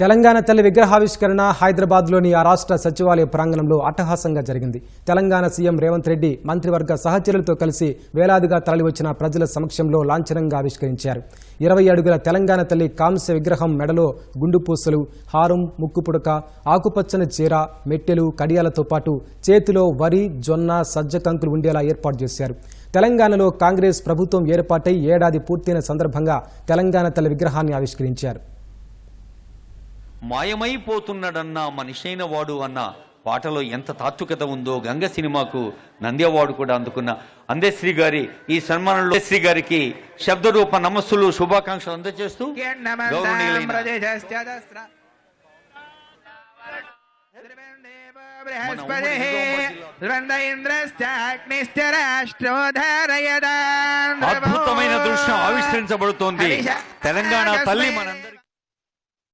తెలంగాణ తల్లి విగ్రహావిష్కరణ హైదరాబాద్లోని ఆ రాష్ట్ర సచివాలయ ప్రాంగణంలో అట్టహాసంగా జరిగింది. తెలంగాణ సీఎం రేవంత్ రెడ్డి మంత్రివర్గ సహచరులతో కలిసి వేలాదిగా తరలివచ్చిన ప్రజల సమక్షంలో లాంఛనంగా ఆవిష్కరించారు. ఇరవై అడుగుల తెలంగాణ తల్లి కాంస్య విగ్రహం మెడలో గుండుపూసలు హారం ముక్కుపుడక ఆకుపచ్చని చీర మెట్టెలు కడియాలతో పాటు చేతిలో వరి జొన్న సజ్జ కంకులు ఉండేలా ఏర్పాటు చేశారు. తెలంగాణలో కాంగ్రెస్ ప్రభుత్వం ఏర్పాటై ఏడాది పూర్తయిన సందర్భంగా తెలంగాణ తల్లి విగ్రహాన్ని ఆవిష్కరించారు. మాయమైపోతున్నాడన్న మనిషైన వాడు అన్న పాటలో ఎంత తాత్వికత ఉందో గంగ సినిమాకు నంది అవార్డు కూడా అందుకున్న అందేశ్రీ గారి ఈ సన్మానంలో శ్రీ గారికి శబ్దరూప నమస్సులు శుభాకాంక్షలు అందజేస్తూ అద్భుతమైన దృశ్యం ఆవిష్కరించబడుతోంది. తెలంగాణ తల్లి మనందరి